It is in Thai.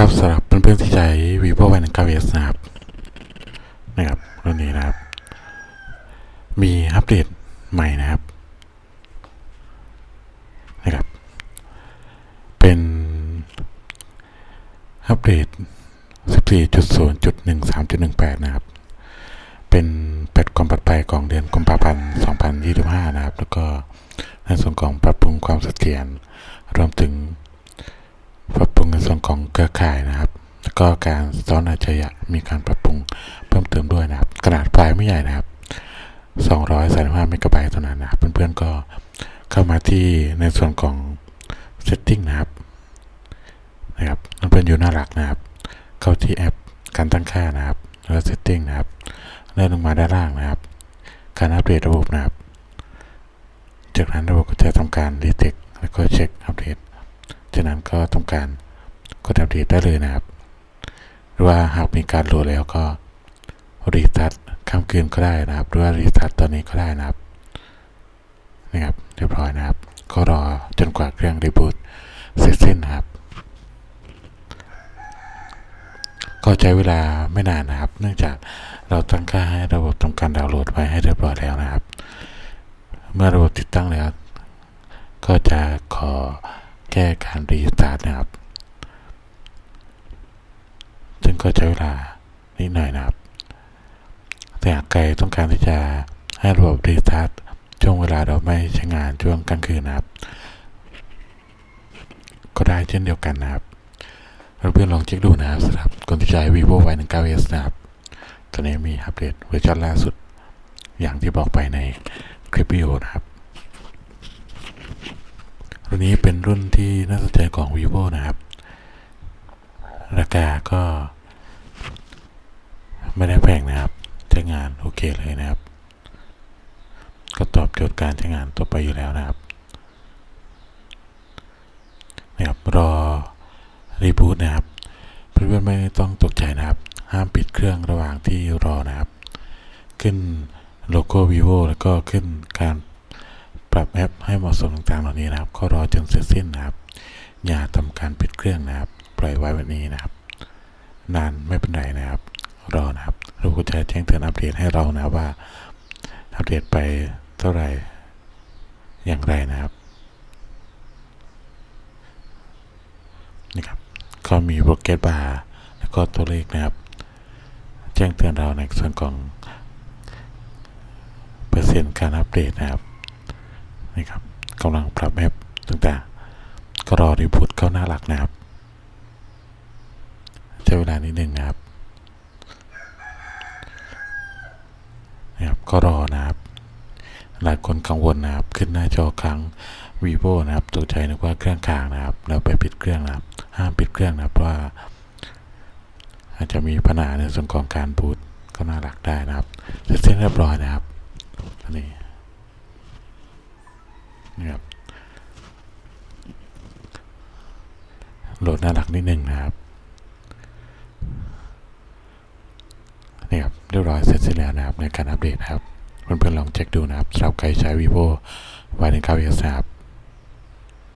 กับสำหรับเพื่อนๆที่ใช้ vivo y 1 9 s นะครับนะครับรุ่นนี้นะครับ มีอัปเดตใหม่นะครับนะครับ เป็นอัปเดต 14.0.13.18 นะครับ เป็นเป็ดความปลอดภัยของเดือนกุมภาพันธ์ 2025 นะครับ แล้วก็ในส่วนของปรับปรุงความเสถียรรวมถึง ปรับปรุงในส่วน ของเครือข่ายนะครับ แล้วก็การซ้อนอาชญะมีการปรับปรุงเพิ่มเติมด้วยนะครับ ขนาดไฟล์ไม่ใหญ่นะครับ235เมกะไบต์เท่านั้นนะครับเพื่อนๆก็เข้ามาที่ในส่วนของ setting นะครับนะครับเพื่อนอยู่หน้าหลักนะครับ เข้าที่แอปการตั้งค่านะครับแล้ว setting นะครับเลื่อนลงมาด้านล่างนะครับ การอัปเดตระบบนะครับ จากนั้นระบบก็จะทำการ detect แล้วก็เช็คอัปเดตจากนั้นก็ทำการ กดอัปเดตได้เลยนะครับ หรือว่าหากมีการโหลดแล้วก็รีทัชข้ามคืนก็ได้นะครับ หรือว่ารีทัชตอนนี้ก็ได้นะครับนะครับเรียบร้อยนะครับ ก็รอจนกว่าเครื่องรีบูตเสร็จสิ้นนะครับ ก็ใช้เวลาไม่นานนะครับ เนื่องจากเราตั้งค่าให้ระบบทำการดาวน์โหลดไว้ให้เรียบร้อยแล้วนะครับ เมื่อระบบติดตั้งแล้ว ก็จะขอแก้การรีสตาร์ทนะครับ ซึ่ง ก็ใช้เวลานิดหน่อยนะครับ แต่หากใครต้องการที่จะให้ระบบรีสตาร์ทช่วงเวลาเราไม่ใช้งานช่วงกลางคืนนะครับ ก็ได้เช่นเดียวกันนะครับเราเพื่อนลองเช็คดูนะครับสำหรับคนที่ใช้ vivo y 1 9 s นะครับ ตอนนี้มีอัปเดตเวอร์ชันล่าสุด อย่างที่บอกไปในคลิปวิดีโอนะครับ รุ่นนี้เป็นรุ่นที่น่าสนใจของ vivo นะครับ ราคาก็ ไม่ได้แพงนะครับ ใช้งานโอเคเลยนะครับ ก็ตอบโจทย์การใช้งานตัวไปอยู่แล้วนะครับนะครับรอรีบูตนะครับเพื่อนๆไม่ต้องตกใจนะครับ ห้ามปิดเครื่องระหว่างที่รอนะครับ ขึ้นโลโก้ vivo แล้วก็ขึ้นการปรับแอปให้เหมาะสมต่างๆเหล่านี้นะครับ ก็รอจนเสร็จสิ้นนะครับ อย่าทำการปิดเครื่องนะครับ ปล่อยไว้แบบนี้นะครับ นานไม่เป็นไรนะครับ รอนะครับ เราก็จะแจ้งเตือนอัปเดตให้เรานะว่า อัปเดตไปเท่าไหร่อย่างไรนะครับนี่ครับ ก็มีโปรเกตบาร์แล้วก็ตัวเลขนะครับ แจ้งเตือนเราในส่วนของเปอร์เซ็นต์การอัปเดตนะครับนี่ครับกำลังปรับแอปต่างๆ ก็รอรีบูตเข้าหน้าหลักนะครับใช้เวลานิดนึงนะครับนะครับ ก็รอนะครับ หลายคนกังวลนะครับ ขึ้นหน้าจอครั้ง vivo นะครับตกใจนึกว่าเครื่องค้างนะครับ แล้วไปปิดเครื่องนะครับ ห้ามปิดเครื่องนะครับเพราะว่า อาจจะมีปัญหาในส่วนของการบูตก็น่ารักได้นะครับเสร็จสิ้นเรียบร้อยนะครับนนี้นี่ครับโหลดน่ารักนิดนึงนะครับ นี่ค เรียบร้อยเสร็จสิ้นแล้วนะครับในการอัปเดตนะครับเพื่อนๆลองเช็คดูนะครับสำหรับใครใช้ vivo y 1 9 s นะครับ